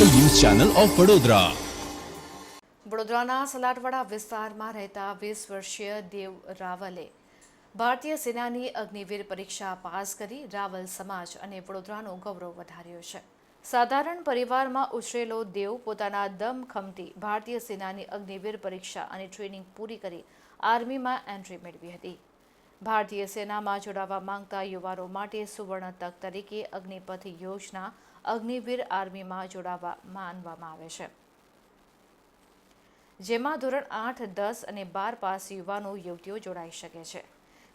Channel of Vadodara. વડોદરાના સલાટવાડા વિસ્તારમાં રહેતા વીસ વર્ષીય દેવ રાવલે ભારતીય સેનાની અગ્નિવીર પરીક્ષા પાસ કરી રાવલ સમાજ અને વડોદરાનું ગૌરવ વધાર્યો છે. સાધારણ પરિવારમાં ઉછરેલો દેવ પોતાના દમ ખમતી ભારતીય સેનાની અગ્નિવીર પરીક્ષા અને ટ્રેનિંગ પૂરી કરી આર્મીમાં એન્ટ્રી મેળવી હતી. ભારતીય સેનામાં જોડાવા માંગતા યુવાનો માટે સુવર્ણ તક તરીકે અગ્નિપથ યોજના અગ્નિવીર આર્મીમાં જોડાવા માનવામાં આવે છે. જેમાં ધોરણ આઠ, દસ અને બાર પાસ યુવાનો, યુવતીઓ જોડાઈ શકે છે.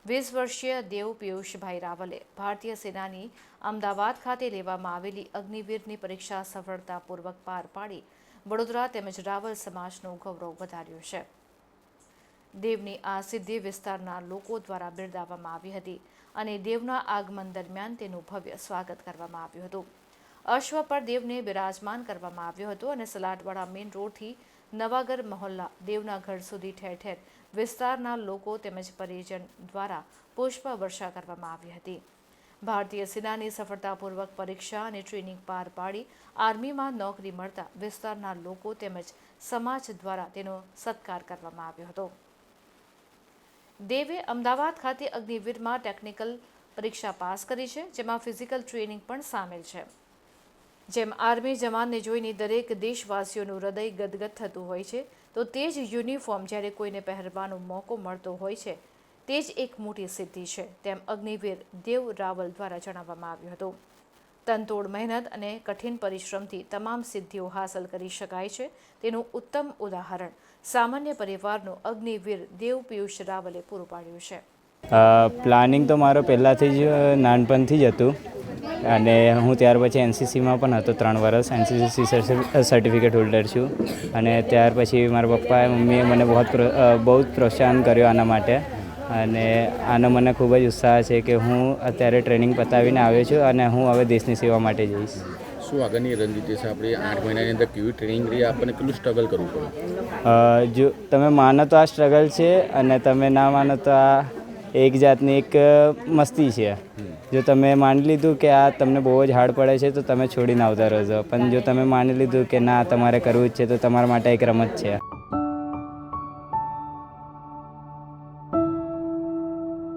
વીસ વર્ષીય દેવ પિયુષભાઈ રાવલે ભારતીય સેનાની અમદાવાદ ખાતે લેવામાં આવેલી અગ્નિવીરની પરીક્ષા સફળતાપૂર્વક પાર પાડી વડોદરા તેમજ રાવલ સમાજનું ગૌરવ વધાર્યું છે. દેવની આ સિદ્ધિ વિસ્તારના લોકો દ્વારા બિરદાવવામાં આવી હતી અને દેવના આગમન દરમિયાન તેનું ભવ્ય સ્વાગત કરવામાં આવ્યું હતું. અશ્વ પર દેવને બિરાજમાન કરવામાં આવ્યો હતો અને સલાટવાડા મેઇન રોડથી નવાગર મહોલ્લા દેવના ઘર સુધી ઠેર ઠેર વિસ્તારના લોકો તેમજ પરિજન દ્વારા પુષ્પ વર્ષા કરવામાં આવી હતી. ભારતીય સેનાની સફળતાપૂર્વક પરીક્ષા અને ટ્રેનિંગ પાર પાડી આર્મીમાં નોકરી મળતા વિસ્તારના લોકો તેમજ સમાજ દ્વારા તેનો સત્કાર કરવામાં આવ્યો હતો. દેવે અમદાવાદ ખાતે અગ્નિવીરમાં ટેકનિકલ પરીક્ષા પાસ કરી છે, જેમાં ફિઝિકલ ટ્રેનિંગ પણ સામેલ છે. જેમ આર્મી જવાનને જોઈને દરેક દેશવાસીઓનું હૃદય ગદગદ થતું હોય છે, તો તે જ યુનિફોર્મ જ્યારે કોઈને પહેરવાનો મોકો મળતો હોય છે, તે જ એક મોટી સિદ્ધિ છે, તેમ અગ્નિવીર દેવ રાવલ દ્વારા જણાવવામાં આવ્યું હતું. તનતોડ મહેનત અને કઠિન પરિશ્રમથી તમામ સિદ્ધિઓ હાંસલ કરી શકાય છે. તેનું ઉત્તમ ઉદાહરણ સામાન્ય પરિવારનું અગ્નિવીર દેવ પિયુષ રાવલે પૂરું પાડ્યું છે. પ્લાનિંગ તો મારો પહેલાંથી જ નાનપણથી જ હતું. અને હું ત્યાર પછી એનસીસીમાં પણ હતો ત્રણ વર્ષ એનસીસી સર્ટિફિકેટ હોલ્ડર છું. અને ત્યાર પછી મારા પપ્પાએ, મમ્મીએ મને બહુ બહુ જ પ્રોત્સાહન કર્યો આના માટે. અને આનો મને ખૂબ જ ઉત્સાહ છે કે હું અત્યારે ટ્રેનિંગ પતાવીને આવ્યો છું અને હું હવે દેશની સેવા માટે જઈશ. શું આગળની રણનીતિ છે? આપણી આઠ મહિનાની અંદર કેવી ટ્રેનિંગ રહી આપણને કેટલું સ્ટ્રગલ કરવું પડે? જો તમે માનો તો આ સ્ટ્રગલ છે અને તમે ના માનો તો આ એક જાતની એક મસ્તી છે. જો તમે માની લીધું કે આ તમને બહુ જ હાર્ડ પડે છે તો તમે છોડીને આવતા રહેજો. પણ જો તમે માની લીધું કે ના તમારે કરવું જ છે તો તમારા માટે એક રમત છે.